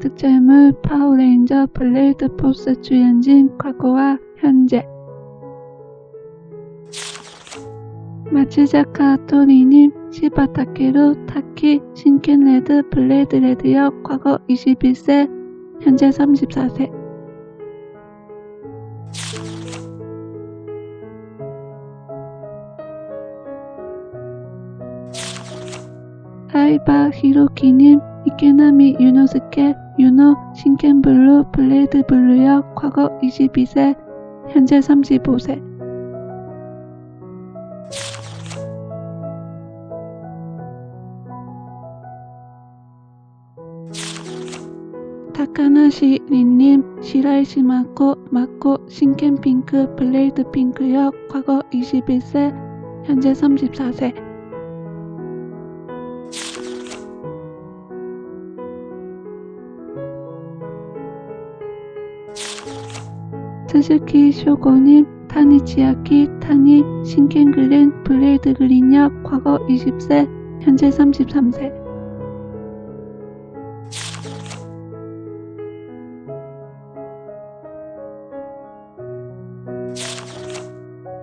특촬물 파워레인저 블레이드 포스 주연진 과거와 현재. 마츠자카 토리님 시바타케루 타키 신켄레드 블레이드 레드역 과거 21세 현재 34세. 사이바 히로키님 이케나미 유노스케 유노 신켄블루 블레이드 블루역 과거 22세 현재 35세. 타카나시 린님 시라이시마코 마코 신켄핑크 블레이드 핑크역 과거 21세 현재 34세 스즈키 쇼고님 타니치야키 타니 신켄그린 블레이드 그린역 과거 20세 현재 33세.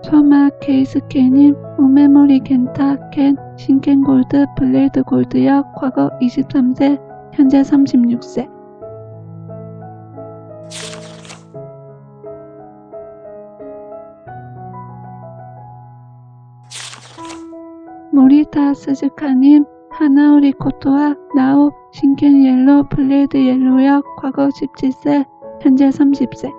소마 케이스케님 우메모리 켄타 켄 신켄골드 블레이드 골드역 과거 23세 현재 36세 모리타 스즈카님 하나오리 코토와 나오 신켄 옐로 블레이드 옐로역 과거 17세 현재 30세.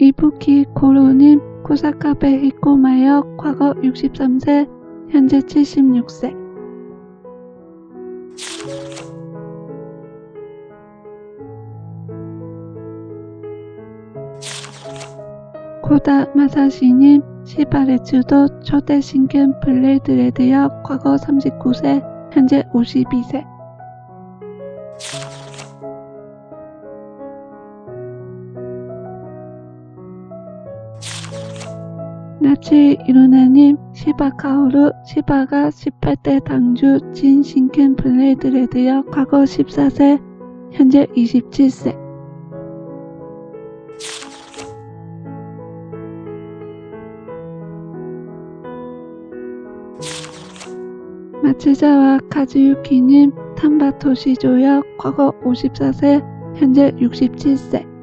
이부키 고로님 코사카베 히코마역 과거 63세 현재 76세 코다 마사시님 시바레츠도 초대 신균 블레이드레드역 과거 39세 현재 52세. 나치 이루나님 시바카오루 시바가 18대 당주 진 신켄 블레이드레드여 과거 14세 현재 27세. 마츠자와 카즈유키님 탐바토시조역 과거 54세 현재 67세.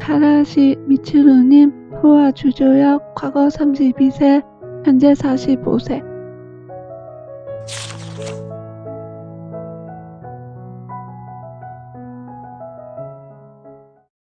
카라시 미츠루님 후아 주조역 과거 32세 현재 45세